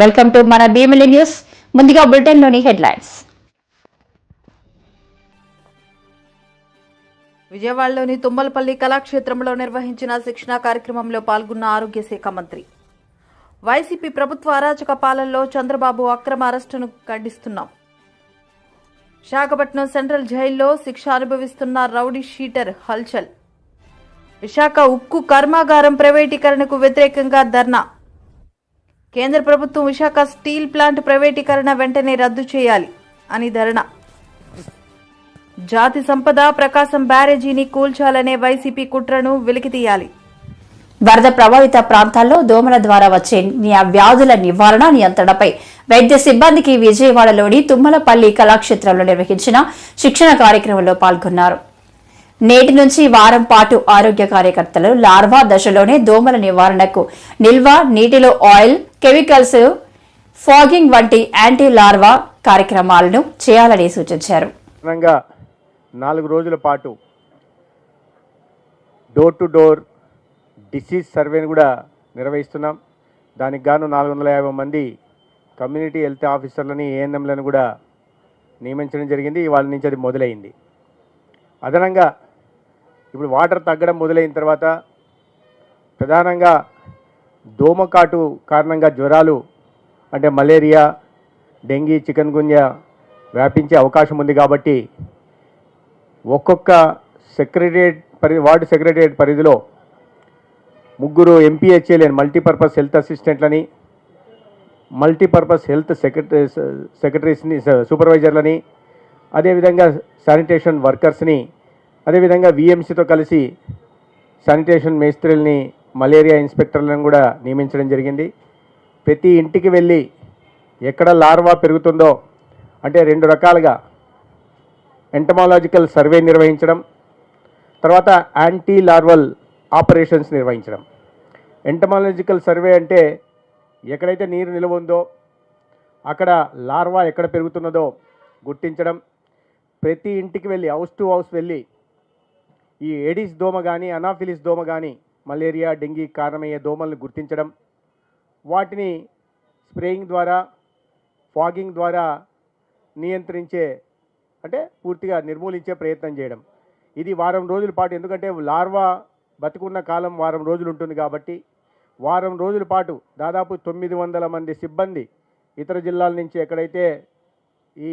Welcome to మన Bheemili news ముందుగా బులెటిన్లోని headlines విజయవాడలోని తుమ్మలపల్లి కళాక్షేత్రంలో నిర్వహించిన శిక్షణా కార్యక్రమంలో పాల్గొన్న ఆరోగ్య శాఖ మంత్రి. వైసీపీ ప్రభుత్వ అరాచక పాలనలో చంద్రబాబు అక్రమ అరెస్టును ఖండిస్తున్నాం. విశాఖపట్నం సెంట్రల్ జైల్లో శిక్ష అనుభవిస్తున్న రౌడీ షీటర్ హల్చల్. విశాఖ ఉక్కు కర్మాగారం ప్రైవేటీకరణకు వ్యతిరేకంగా ధర్నా. కేంద్ర ప్రభుత్వం విశాఖ స్టీల్ ప్లాంట్ ప్రైవేటీకరణ వెంటనే రద్దు చేయాలి అని ధర్నా జాతి సంపద ప్రకాశం బ్యారేజీని కూల్చాలనే వైసీపీ కుట్రను వెలికితీయాలి. వరద ప్రభావిత ప్రాంతాల్లో దోమల ద్వారా వచ్చే వ్యాధుల నివారణ నియంత్రణపై వైద్య సిబ్బందికి విజయవాడలోని తుమ్మలపల్లి కళాక్షేత్రంలో నిర్వహించిన శిక్షణ కార్యక్రమంలో పాల్గొన్నారు. నేటి నుంచి వారం పాటు ఆరోగ్య కార్యకర్తలు లార్వా దశలోనే దోమల నివారణకు నిల్వ నీటిలో ఆయిల్ కెమికల్స్ ఫాగింగ్ వంటి యాంటీ లార్వా కార్యక్రమాలను చేయాలని సూచించారు. నాలుగు రోజుల పాటు డోర్ టు డోర్ డిసీజ్ సర్వేని కూడా నిర్వహిస్తున్నాం. దానికి గాను నాలుగు వందల యాభై మంది కమ్యూనిటీ హెల్త్ ఆఫీసర్లని ఏఎన్ఎంలను కూడా నియమించడం జరిగింది. వాళ్ళ నుంచి అది మొదలైంది. అదనంగా ఇప్పుడు వాటర్ తగ్గడం మొదలైన తర్వాత ప్రధానంగా దోమకాటు కారణంగా జ్వరాలు అంటే మలేరియా డెంగీ చికెన్ గుంజ వ్యాపించే అవకాశం ఉంది కాబట్టి ఒక్కొక్క సెక్రటరియట్ పరి వార్డు సెక్రటరియట్ పరిధిలో ముగ్గురు ఎంపీహెచ్ఏ మల్టీపర్పస్ హెల్త్ అసిస్టెంట్లని మల్టీపర్పస్ హెల్త్ సెక్రటరీ సెక్రటరీస్ని సూపర్వైజర్లని అదేవిధంగా శానిటేషన్ వర్కర్స్ని అదేవిధంగా విఎంసీతో కలిసి శానిటేషన్ మేస్త్రీల్ని మలేరియా ఇన్స్పెక్టర్లను కూడా నియమించడం జరిగింది. ప్రతి ఇంటికి వెళ్ళి ఎక్కడ లార్వా పెరుగుతుందో అంటే రెండు రకాలుగా ఎంటమాలజికల్ సర్వే నిర్వహించడం తర్వాత యాంటీ లార్వల్ ఆపరేషన్స్ నిర్వహించడం. ఎంటమాలజికల్ సర్వే అంటే ఎక్కడైతే నీరు నిల్వ ఉందో అక్కడ లార్వా ఎక్కడ పెరుగుతున్నదో గుర్తించడం ప్రతి ఇంటికి వెళ్ళి హౌస్ టు హౌస్ వెళ్ళి ఈ ఎడిస్ దోమ కానీ అనాఫిలిస్ దోమ కానీ మలేరియా డెంగీ కారణమయ్యే దోమలను గుర్తించడం వాటిని స్ప్రేయింగ్ ద్వారా ఫాగింగ్ ద్వారా నియంత్రించే అంటే పూర్తిగా నిర్మూలించే ప్రయత్నం చేయడం. ఇది వారం రోజుల పాటు ఎందుకంటే లార్వా బతుకున్న కాలం వారం రోజులు ఉంటుంది కాబట్టి వారం రోజుల పాటు దాదాపు తొమ్మిది వందల మంది సిబ్బంది ఇతర జిల్లాల నుంచి ఎక్కడైతే ఈ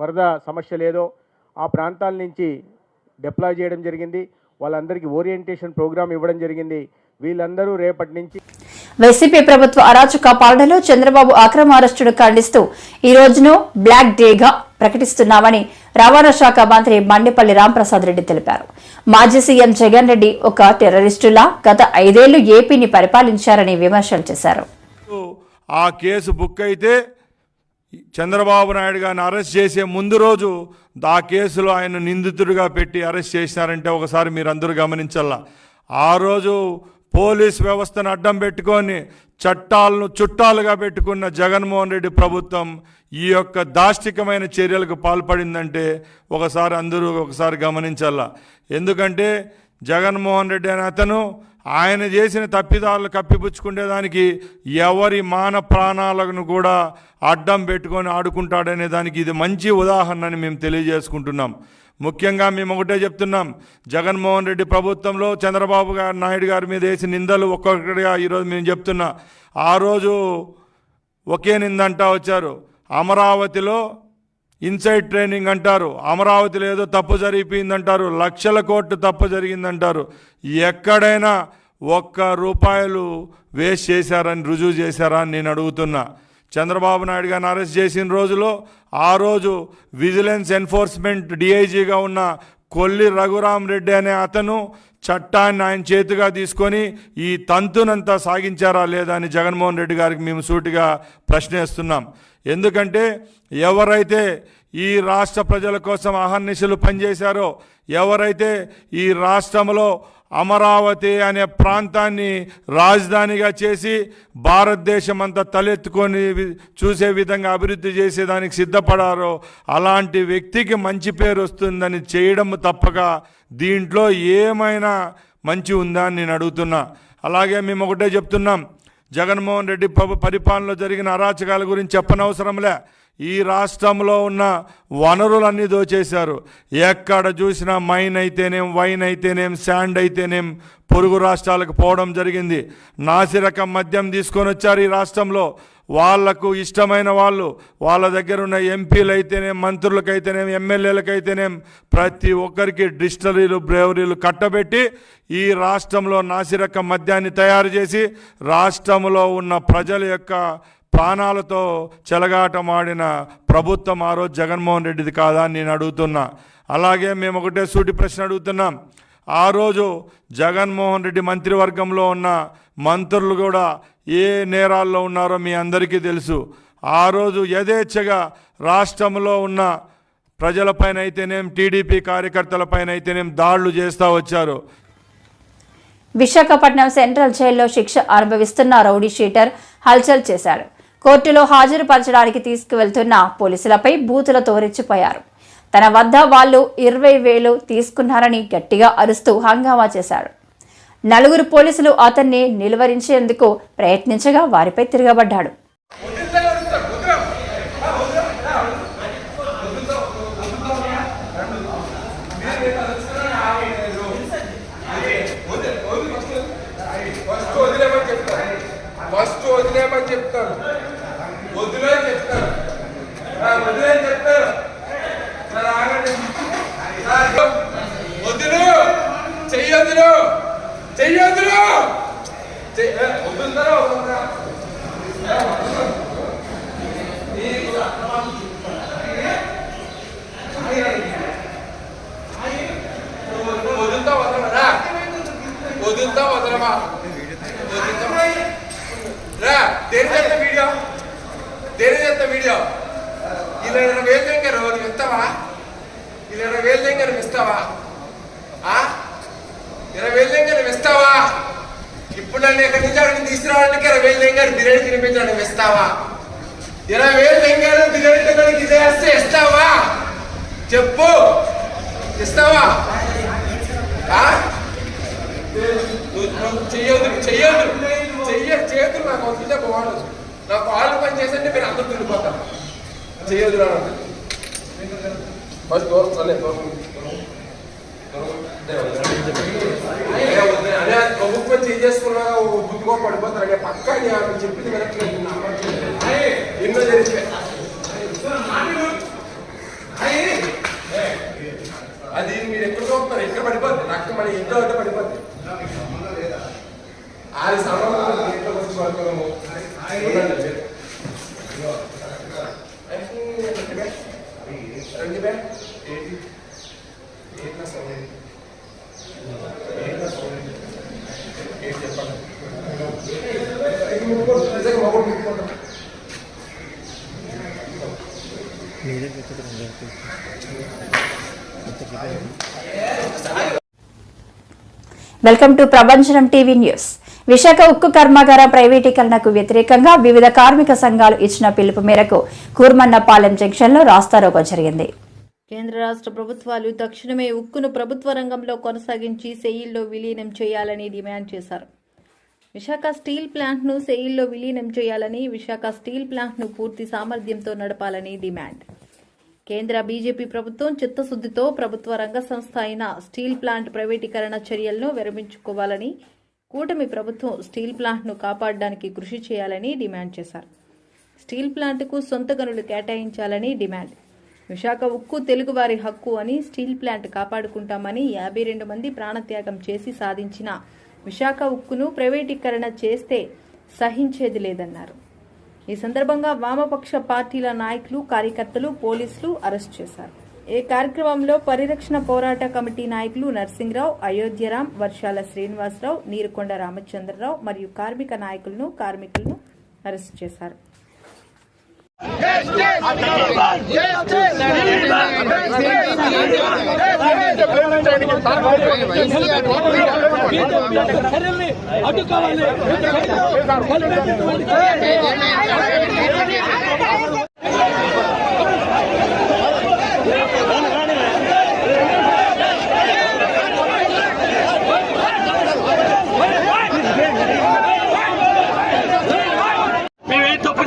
వరద సమస్య లేదో ఆ ప్రాంతాల నుంచి డిప్లాయ్ చేయడం జరిగింది. వాళ్ళందరికీ ఓరియంటేషన్ ప్రోగ్రామ్ ఇవ్వడం జరిగింది. వీళ్ళందరూ రేపటి నుంచి వైసీపీ ప్రభుత్వ అరాచక పాలనలో చంద్రబాబు అక్రమ అరెస్టును ఖండిస్తూ ఈ రోజును బ్లాక్ డేగా ప్రకటిస్తున్నామని రవాణా శాఖ మంత్రి మండిపల్లి రాంప్రసాద్ రెడ్డి తెలిపారు. మాజీ సీఎం జగన్ రెడ్డి ఒక టెర్రరిస్టులా గత ఐదేళ్ళు ఏపీని పరిపాలించారని విమర్శలు చేశారు. ఆ కేసు బుక్ అయితే చంద్రబాబు నాయుడు గారిని అరెస్ట్ చేసే ముందు రోజు ఆ కేసులో ఆయన నిందితుడిగా పెట్టి అరెస్ట్ చేసినారంటే ఒకసారి మీరు అందరూ గమనించాల ఆ రోజు పోలీస్ వ్యవస్థను అడ్డం పెట్టుకొని చట్టాలను చుట్టాలుగా పెట్టుకున్న జగన్మోహన్ రెడ్డి ప్రభుత్వం ఈ యొక్క దాష్టికమైన చర్యలకు పాల్పడిందంటే ఒకసారి అందరూ ఒకసారి గమనించాల ఎందుకంటే జగన్మోహన్ రెడ్డి అనే అతను ఆయన చేసిన తప్పిదాలను కప్పిపుచ్చుకునేదానికి ఎవరి మాన ప్రాణాలను కూడా అడ్డం పెట్టుకొని ఆడుకుంటాడనే దానికి ఇది మంచి ఉదాహరణ అని మేము తెలియజేసుకుంటున్నాం. ముఖ్యంగా మేము ఒకటే చెప్తున్నాం. జగన్మోహన్ రెడ్డి ప్రభుత్వంలో చంద్రబాబు గారు నాయుడు గారి మీద వేసిన నిందలు ఒక్కొక్కటిగా ఈరోజు మేము చెప్తున్నా. ఆ రోజు ఒకే నిందంటా వచ్చారు. అమరావతిలో ఇన్సైడ్ ట్రైనింగ్ అంటారు. అమరావతిలో ఏదో తప్పు జరిగిపోయిందంటారు. లక్షల కోట్లు తప్పు జరిగిందంటారు. ఎక్కడైనా ఒక్క రూపాయలు వేస్ట్ చేశారని రుజువు చేశారా అని నేను అడుగుతున్నా. చంద్రబాబు నాయుడు గారిని అరెస్ట్ చేసిన రోజులో ఆ రోజు విజిలెన్స్ ఎన్ఫోర్స్మెంట్ డిఐజీగా ఉన్న కొల్లి రఘురామ్ రెడ్డి అనే అతను చట్టాన్ని ఆయన చేతిగా తీసుకొని ఈ తంతునంతా సాగించారా లేదా అని జగన్మోహన్ రెడ్డి గారికి మేము సూటిగా ప్రశ్నిస్తున్నాం. ఎందుకంటే ఎవరైతే ఈ రాష్ట్ర ప్రజల కోసం అహర్నిశలు పనిచేశారో ఎవరైతే ఈ రాష్ట్రంలో అమరావతి అనే ప్రాంతాన్ని రాజధానిగా చేసి భారతదేశం అంతా తలెత్తుకొని చూసే విధంగా అభివృద్ధి చేసేదానికి సిద్ధపడారో అలాంటి వ్యక్తికి మంచి పేరు వస్తుందని చేయడం తప్పక. దీంట్లో ఏమైనా మంచి ఉందా అని నేను అడుగుతున్నా. అలాగే మేము ఒకటే చెప్తున్నాం. జగన్మోహన్ రెడ్డి ప- పరిపాలనలో జరిగిన అరాచకాల గురించి చెప్పనవసరంలే ఈ రాష్ట్రంలో ఉన్న వనరులన్నీ దోచేశారు. ఎక్కడ చూసినా మైన్ అయితేనేం వైన్ అయితేనేం శాండ్ అయితేనేం పొరుగు రాష్ట్రాలకు పోవడం జరిగింది. నాసిరకం మద్యం తీసుకొని వచ్చారు ఈ రాష్ట్రంలో. వాళ్ళకు ఇష్టమైన వాళ్ళు వాళ్ళ దగ్గర ఉన్న ఎంపీలు అయితేనేం మంత్రులకైతేనేం ఎమ్మెల్యేలకైతేనేం ప్రతి ఒక్కరికి డిస్టరీలు బ్రేవరీలు కట్టబెట్టి ఈ రాష్ట్రంలో నాసిరకం మద్యాన్ని తయారు చేసి రాష్ట్రంలో ఉన్న ప్రజల యొక్క ప్రాణాలతో చెలగాటమాడిన ప్రభుత్వం ఆ రోజు జగన్మోహన్ రెడ్డిది కాదా అని నేను అడుగుతున్నా. అలాగే మేము ఒకటే సూటి ప్రశ్న అడుగుతున్నాం. ఆ రోజు జగన్మోహన్ రెడ్డి మంత్రివర్గంలో ఉన్న మంత్రులు కూడా ఏ నేరాల్లో ఉన్నారో మీ అందరికీ తెలుసు. ఆ రోజు యథేచ్ఛగా రాష్ట్రంలో ఉన్న ప్రజలపైన అయితేనేం టీడీపీ కార్యకర్తలపైన అయితేనేం దాడులు చేస్తూ వచ్చారు. విశాఖపట్నం సెంట్రల్ జైల్లో శిక్ష అనుభవిస్తున్న రౌడీ షీటర్ హల్చల్ చేశాడు కోర్టులో హాజరుపరచడానికి తీసుకువెళ్తున్న పోలీసులపై బూతులతో రెచ్చిపోయారు తన వద్ద వాళ్ళు ఇరవై వేలు తీసుకున్నారని గట్టిగా అరుస్తూ హంగామా చేశాడు నలుగురు పోలీసులు అతన్ని నిలువరించేందుకు ప్రయత్నించగా వారిపై తిరగబడ్డాడు. చెప్తాను ఫస్ట్ వదిలేమని చెప్తాను వదిలే చెప్తాను ఆ, వదిలే చెప్తాను సార్ ఆగండి సార్, వదిలు చెయ్యొద్దులు చెయ్యొద్దులు చెయ్- ఏ, వదులుతారా వదలరా? నువ్వు వదులుతా వదలరా వదులుతా వదలమా వదులుతా రా దేని చేస్తా వీడియో దేని చేస్తా వీడియో. ఇరవై ఇరవై వేలు దగ్గర నువ్వు ఇస్తావా ఇరవై ఇరవై వేలు దగ్గర నువ్వు ఇస్తావా ఇరవై వేలు దగ్గర నువ్వు ఇస్తావా ఇప్పుడు నన్ను ఎక్కడి నుంచి అక్కడికి తీసుకురావడానికి ఇరవై వేలు దగ్గర బిర్యానీ తినిపించాడు నువ్వు ఇస్తావా ఇరవై వేలు దగ్గర బిర్యానీ తినడానికి ఇదే వస్తే ఇస్తావా? చెప్పు. ఇస్తావా? ఆ? నువ్వు చెయ్యొద్దు చెయ్యొద్దు. చెయ్య చేతులు నాకు వస్తుంటే బాగుండదు నా కాళ్ళు పని చేసంటే మీరు అందరూ తిరిగిపోతారు. చేయదు రా ఫస్ట్ దూరం చల్లే దూరం. అదే ప్రభుత్వం చేసుకున్నా బుద్ధిగా పడిపోతారు. అదే పక్క నేను చెప్పింది వినట్లేదు ఎన్నో జరిగితే. అది మీరు ఎక్కడ చూస్తున్నారు ఎక్కడ పడిపోద్ది? నాకు మన ఇంట్లో అయితే పడిపోద్ది. ఆరు సంవత్సరాలు ఇంట్లో వచ్చి ఏంటి? ఏంటి ఏంటి చెప్పండి. Welcome to Prabhanjanam TV news Visakha ఉక్కు కర్మాగారం ప్రైవేటీకరణకు వ్యతిరేకంగా వివిధ కార్మిక సంఘాలు ఇచ్చిన పిలుపు మేరకు కూర్మన్నపాలెం జంక్షన్లో రాస్తారోకో జరిగింది. కేంద్ర రాష్ట్ర ప్రభుత్వాలు తక్షణమే ఉక్కును ప్రభుత్వ రంగంలో కొనసాగించి సెయిల్లో విలీనం చేయాలని డిమాండ్ చేశారు. విశాఖ స్టీల్ ప్లాంట్ను సెయిల్లో విలీనం చేయాలని విశాఖ స్టీల్ ప్లాంట్ను పూర్తి సామర్థ్యంతో నడపాలని డిమాండ్. కేంద్ర బీజేపీ ప్రభుత్వం చిత్తశుద్దితో ప్రభుత్వ రంగ సంస్థ అయిన స్టీల్ ప్లాంట్ ప్రైవేటీకరణ చర్యలను విరమించుకోవాలని కూటమి ప్రభుత్వం స్టీల్ ప్లాంట్ను కాపాడడానికి కృషి చేయాలని డిమాండ్ చేశారు. స్టీల్ ప్లాంట్కు సొంత గనులు కేటాయించాలని డిమాండ్. విశాఖ ఉక్కు తెలుగువారి హక్కు అని స్టీల్ ప్లాంట్ కాపాడుకుంటామని యాభై రెండు మంది ప్రాణత్యాగం చేసి సాధించిన విశాఖ ఉక్కును ప్రైవేటీకరణ చేస్తే సహించేది లేదన్నారు. ఈ సందర్భంగా వామపక్ష పార్టీల నాయకులు కార్యకర్తలు పోలీసులు అరెస్ట్ చేశారు. ఈ కార్యక్రమంలో పరిరక్షణ పోరాట కమిటీ నాయకులు నర్సింగ్రావు అయోధ్యరాం వర్షాల శ్రీనివాసరావు నీరుకొండ రామచంద్రరావు మరియు కార్మిక నాయకులను కార్మికులను అరెస్ట్ చేశారు అడ్డుకోవాలి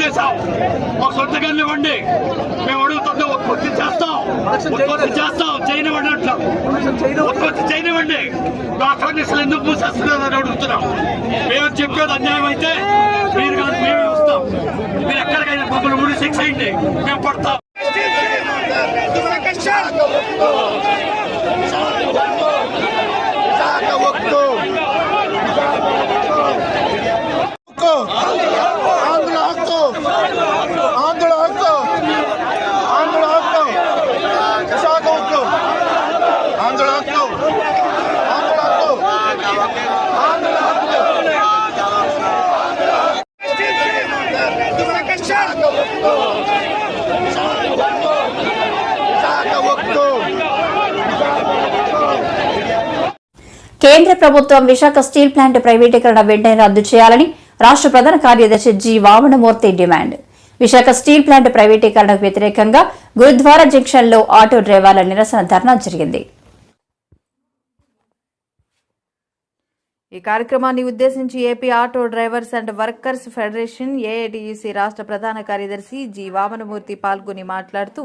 చేశాం. ఒక సొంతకన్ను ఇవ్వండి మేము అడుగుతుంటే ఉత్పత్తి చేస్తాం. ఉత్పత్తి చేస్తాం. చేయనివ్వండి అంటున్నాం. ఉత్పత్తి చేయనివ్వండి. మా కాంగ్రెస్లు ఎందుకు మూసేస్తున్నారు అని అడుగుతున్నాం. మేము చెప్పేది అన్యాయం అయితే మీరు కాదు మేమే వస్తాం. మీరు ఎక్కడికైనా మమ్మల్ని ఊరి శిక్ష అయింది మేము పడతాం. ఒక్క కేంద్ర ప్రభుత్వం విశాఖ స్టీల్ ప్లాంట్ ప్రైవేటీకరణ వెంటనే రద్దు చేయాలని రాష్ట్ర ప్రధాన కార్యదర్శి G Vamanamurthy demand. Visakha steel plant ప్రైవేటీకరణకు వ్యతిరేకంగా గురుద్వారా జంక్షన్లో ఆటో డ్రైవర్ల నిరసన ధర్నా జరిగింది. ఈ కార్యక్రమాన్ని ఉద్దేశించి AP auto drivers and workers federation AITUC రాష్ట్ర ప్రధాన కార్యదర్శి జి వామనమూర్తి పాల్గొని మాట్లాడుతూ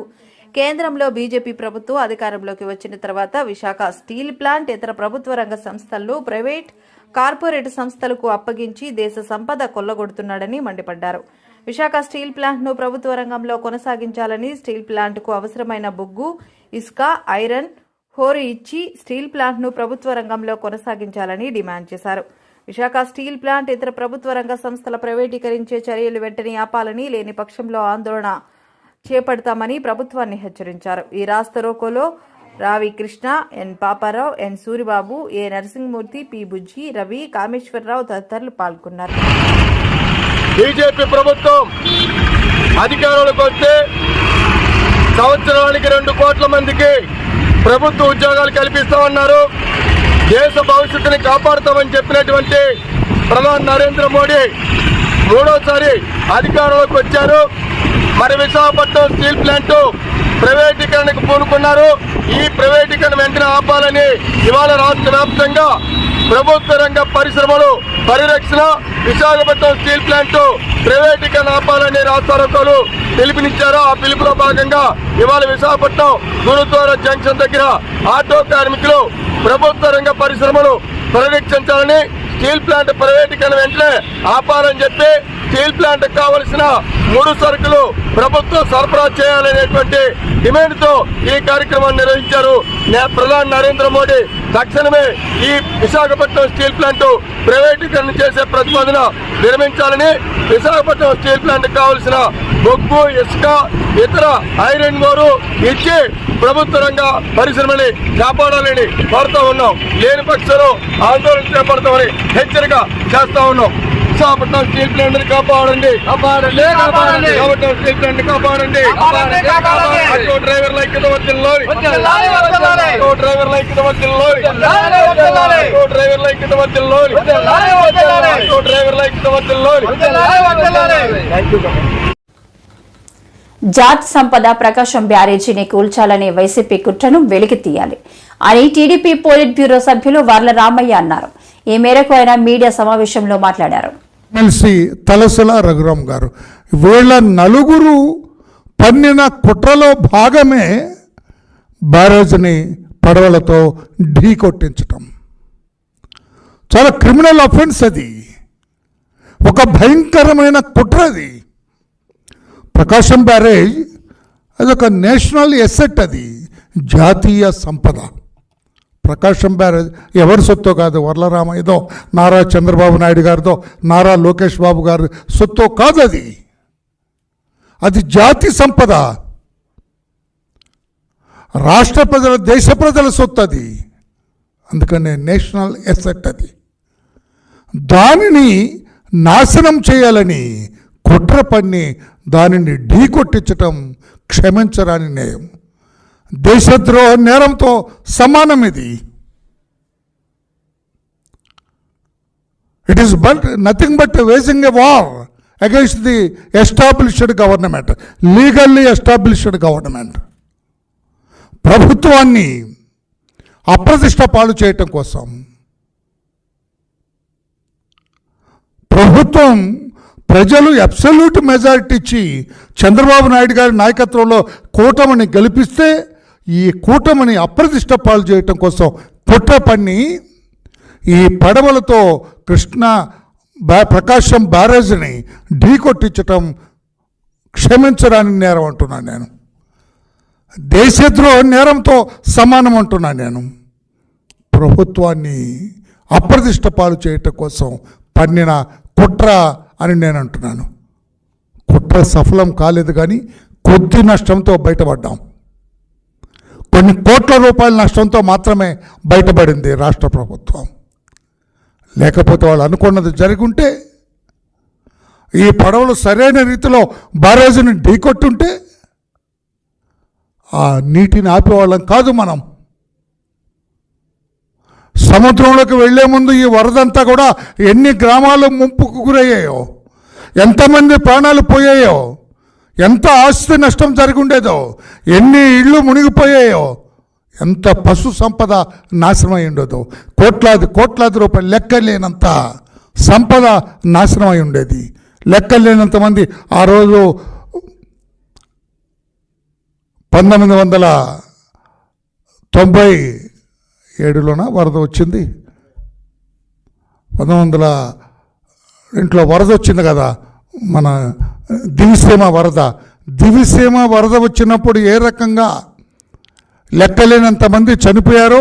కేంద్రంలో బీజేపీ ప్రభుత్వం అధికారంలోకి వచ్చిన తర్వాత విశాఖ స్టీల్ ప్లాంట్ ఇతర ప్రభుత్వ రంగ సంస్థలను ప్రైవేట్ కార్పొరేట్ సంస్థలకు అప్పగించి దేశ సంపద కొల్లగొడుతున్నాడని మండిపడ్డారు. విశాఖ స్టీల్ ప్లాంట్ను ప్రభుత్వ రంగంలో కొనసాగించాలని స్టీల్ ప్లాంట్కు అవసరమైన బొగ్గు ఇసుక ఐరన్ హోరు ఇచ్చి స్టీల్ ప్లాంట్ను ప్రభుత్వ రంగంలో కొనసాగించాలని డిమాండ్ చేశారు. విశాఖ స్టీల్ ప్లాంట్ ఇతర ప్రభుత్వ రంగ సంస్థల ప్రైవేటీకరించే చర్యలు వెంటనే ఆపాలని లేని పక్షంలో ఆందోళన చేపడతామని ప్రభుత్వాన్ని హెచ్చరించారు. ఈ రాస్తరోకోలో Ravi Krishna N Paparao N Suribabu A Narasimhamurthy P Bujji Ravi Kameswararao తదితరులు పాల్గొన్నారు. బీజేపీ ప్రభుత్వం అధికారంలోకి వస్తే సంవత్సరానికి రెండు కోట్ల మందికి ప్రభుత్వ ఉద్యోగాలు కల్పిస్తామన్నారు. దేశ భవిష్యత్తుని కాపాడుతామని చెప్పినటువంటి ప్రధాని నరేంద్ర మోడీ మూడోసారి అధికారంలోకి వచ్చారు. మరి విశాఖపట్నం స్టీల్ ప్లాంట్ ప్రైవేటీకరణకు పూనుకున్నారు. ఈ ప్రైవేటీకరణ వెంటనే ఆపాలని ఇవాళ రాష్ట్ర వ్యాప్తంగా ప్రభుత్వ రంగ పరిశ్రమలు పరిరక్షణ విశాఖపట్నం స్టీల్ ప్లాంట్ ప్రైవేటీకరణ ఆపాలని రాష్ట్రాలు పిలుపునిచ్చారు. ఆ పిలుపులో భాగంగా ఇవాళ విశాఖపట్నం గురుద్వారా జంక్షన్ దగ్గర ఆటో కార్మికులు ప్రభుత్వ రంగ పరిశ్రమలు పరిరక్షించాలని స్టీల్ ప్లాంట్ ప్రైవేటీకరణ వెంటనే ఆపాలని చెప్పి స్టీల్ ప్లాంట్ కావలసిన మూడు సరుకులు ప్రభుత్వం సరఫరా చేయాలనేటువంటి డిమాండ్తో ఈ కార్యక్రమాన్ని నిర్వహించారు. ప్రధాని నరేంద్ర మోడీ తక్షణమే ఈ విశాఖపట్నం స్టీల్ ప్లాంట్ ప్రైవేటీకరణ చేసే ప్రతిపాదన నిర్మించాలని విశాఖపట్నం స్టీల్ ప్లాంట్ కావలసిన బొగ్గు ఇసుక ఇతర ఐరన్ గోరు ఇచ్చి ప్రభుత్వ రంగ పరిశ్రమని కాపాడాలని కోరుతా ఉన్నాం. లేని పక్షంలో ఆందోళన చేపడతామని హెచ్చరిక చేస్తా ఉన్నాం. విశాఖపట్నం స్టీల్ ప్లాంట్ని కాపాడండి కాపాడండి. కాపాడండి. విశాఖపట్నం స్టీల్ ప్లాంట్ కాపాడండి. ఆటో డ్రైవర్ల ఐక్యత వర్తిల్లోని ఆటో డ్రైవర్ల ఐక్యత వర్తిల్లోని ఆటో డ్రైవర్ల ఐక్యత వర్తిల్లోని ఆటో డ్రైవర్ల ఐక్యత వర్తిల్లోని థ్యాంక్ యూ జాతి సంపద ప్రకాశం బ్యారేజీని కూల్చాలనే వైసీపీ కుట్రను వెలికి తీయాలి. అని టీడీపీ పోలిట్ బ్యూరో సభ్యులు వర్ల రామయ్య అన్నారు. ఈ మేరకు ఆయన మీడియా సమావేశంలో మాట్లాడారు. ఎమ్మెల్సీ తలసల రఘురామ్ గారు. వీళ్ళ నలుగురు పన్నిన కుట్రలో భాగమే బ్యారేజ్ని పడవలతో ఢీ కొట్టించటం. చాలా క్రిమినల్ అఫెన్స్ అది. ఒక భయంకరమైన కుట్ర అది. ప్రకాశం బ్యారేజ్ అదొక నేషనల్ ఎసెట్ అది. జాతీయ సంపద. ప్రకాశం బ్యారేజ్ ఎవరి సొత్తో కాదు వరలరామయ్యదో నారా చంద్రబాబు నాయుడు గారిదో నారా లోకేష్ బాబు గారి సొత్తో కాదు అది. అది జాతి సంపద. రాష్ట్ర ప్రజల దేశ ప్రజల సొత్తు అది. అందుకనే నేషనల్ ఎసెట్ అది. దానిని నాశనం చేయాలని కుట్ర పన్ని దానిని ఢీకొట్టించటం క్షమించరాని నేయం దేశద్రోహ నేరంతో సమానం ఇది it is but nothing but waging a war against the established government legally established government ప్రభుత్వాన్ని అప్రతిష్ట పాలు చేయటం కోసం. ప్రభుత్వం ప్రజలు అబ్సల్యూట్ మెజారిటీ ఇచ్చి చంద్రబాబు నాయుడు గారి నాయకత్వంలో కూటమిని గెలిపిస్తే ఈ కూటమిని అప్రతిష్ట పాలు చేయటం కోసం కుట్ర పన్ని ఈ పడవలతో కృష్ణ బా ప్రకాశం బ్యారేజ్ని ఢీకొట్టించటం క్షమించడానికి నేరం అంటున్నాను నేను. దేశద్రోహ నేరంతో సమానం అంటున్నాను నేను. ప్రభుత్వాన్ని అప్రతిష్ట పాలు చేయటం కోసం పన్నిన కుట్ర అని నేను అంటున్నాను. కుట్ర సఫలం కాలేదు కానీ కొద్ది నష్టంతో బయటపడ్డాం. కొన్ని కోట్ల రూపాయల నష్టంతో మాత్రమే బయటపడింది రాష్ట్ర ప్రభుత్వం. లేకపోతే వాళ్ళు అనుకున్నది జరుగుంటే ఉంటే ఈ పడవలు సరైన రీతిలో బ్యారేజీని ఢీకొట్టుంటే ఆ నీటిని ఆపేవాళ్ళం కాదు మనం. సముద్రంలోకి వెళ్ళే ముందు ఈ వరదంతా కూడా ఎన్ని గ్రామాలు ముంపుకు గురయ్యాయో ఎంతమంది ప్రాణాలు పోయాయో ఎంత ఆస్తి నష్టం జరిగి ఉండేదో ఎన్ని ఇళ్ళు మునిగిపోయాయో ఎంత పశు సంపద నాశనం ఉండేదో కోట్లాది కోట్లాది రూపాయలు లెక్కలేనంత సంపద నాశనం అయి ఉండేది లెక్కలేనంత మంది ఆ రోజు పంతొమ్మిది వందల తొంభై ఏడులోన వరద వచ్చింది? పంతొమ్మిది వందల ఇంట్లో వరద వచ్చింది కదా మన దివిసీమ వరద. దివిసీమ వరద వచ్చినప్పుడు ఏ రకంగా లెక్కలేనంత మంది చనిపోయారో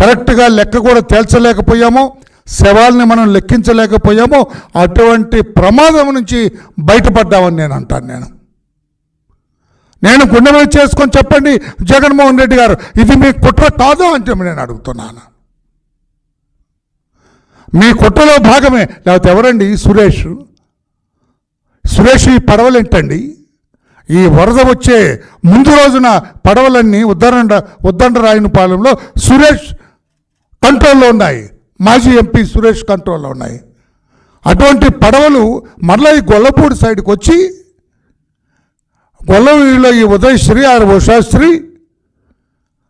కరెక్ట్గా లెక్క కూడా తేల్చలేకపోయామో శవాల్ని మనం లెక్కించలేకపోయామో అటువంటి ప్రమాదం నుంచి బయటపడ్డామని నేను అంటాను నేను. నేను గుండె మీద చేసుకొని చెప్పండి జగన్మోహన్ రెడ్డి గారు ఇది మీ కుట్ర కాదు అంటే నేను అడుగుతున్నాను. మీ కుట్రలో భాగమే. లేకపోతే ఎవరండి సురేష్? సురేష్ ఈ పడవలేంటండి ఈ వరద వచ్చే ముందు రోజున పడవలన్నీ ఉద్దండ ఉద్దండరాయని పాలెంలో సురేష్ కంట్రోల్లో ఉన్నాయి. మాజీ ఎంపీ సురేష్ కంట్రోల్లో ఉన్నాయి. అటువంటి పడవలు మరలా ఈ గొల్లపూడి సైడ్కి వచ్చి గొల్లవీడిలో ఈ ఉదయశ్రీ ఆర్ ఉషాశ్రీ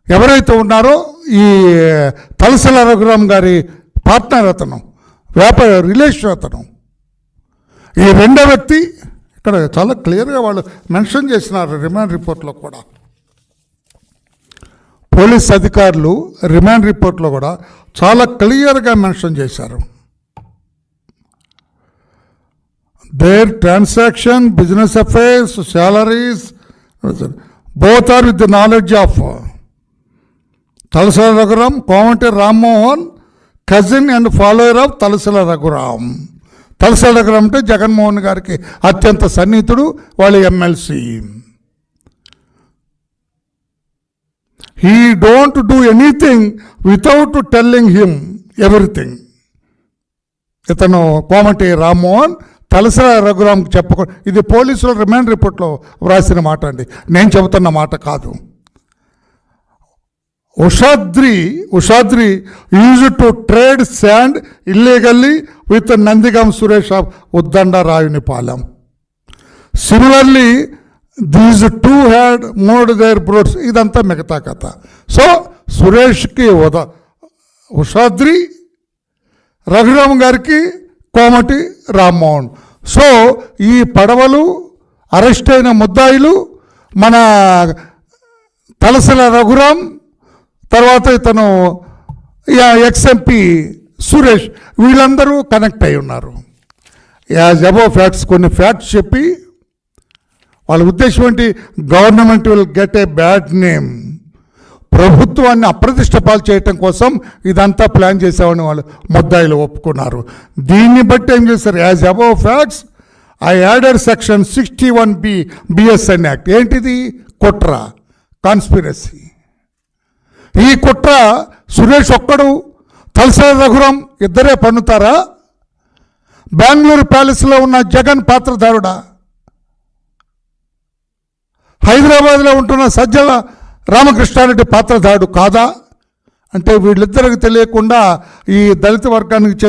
ఎవరైతే ఉన్నారో ఈ తలసల రఘురామ్ గారి పార్ట్నర్ అతను వ్యాపార రిలేషన్ అతను ఈ రెండో వ్యక్తి ఇక్కడ చాలా క్లియర్గా వాళ్ళు మెన్షన్ చేసినారు రిమాండ్ రిపోర్ట్లో కూడా. పోలీస్ అధికారులు రిమాండ్ రిపోర్ట్లో కూడా చాలా క్లియర్గా మెన్షన్ చేశారు. Their transaction business affairs salaries both are with the knowledge of Talasala Raghuram Komati Rammohan cousin and follower of Talasala Raghuram Talasala అంటే జగన్మోహన్ గారికి అత్యంత సన్నిహితుడు వాళ్ళ MLC. He don't do anything without telling him everything ఇతను కోమటి రామ్మోహన్ తలసర రఘురామ్ చెప్పక ఇది పోలీసుల remand రిపోర్ట్లో వ్రాసిన మాట అండి. నేను చెబుతున్న మాట కాదు. Ushadri Ushadri use to trade sand illegally with Nandigam Suresh of Uddanda Rayunipalem similarly these two had made their broads ఇదంతా మిగతా కథ. సో సురేష్కి ఉద ఉషాద్రి రఘురామ్ గారికి కోమటి రామ్మోహన్ సో ఈ పడవలు అరెస్ట్ అయిన ముద్దాయిలు మన తలసల రఘురామ్ తర్వాత ఇతను ఎక్స్ఎంపీ సురేష్ వీళ్ళందరూ కనెక్ట్ అయి ఉన్నారు. యాజ్ అబౌ ఫ్యాక్ట్స్ కొన్ని ఫ్యాక్ట్స్ చెప్పి వాళ్ళ ఉద్దేశం ఏంటి? Government will get a bad name. ప్రభుత్వాన్ని అప్రతిష్ట పాలు చేయటం కోసం ఇదంతా ప్లాన్ చేసామని వాళ్ళు ముద్దాయిలు ఒప్పుకున్నారు. దీన్ని బట్టి ఏం చేశారు? As above facts I adder section sixty one B BSN act. ఏంటిది? కుట్ర కాన్స్పిరసీ. ఈ కుట్ర సురేష్ ఒక్కడు తలసాని రఘురాం ఇద్దరే పన్నుతారా? బెంగళూరు ప్యాలెస్లో ఉన్న జగన్ పాత్రధారుడా? హైదరాబాద్లో ఉంటున్న సజ్జల రామకృష్ణారెడ్డి పాత్రధారుడు కాదా? అంటే వీళ్ళిద్దరికి తెలియకుండా ఈ దళిత వర్గానికి చెందిన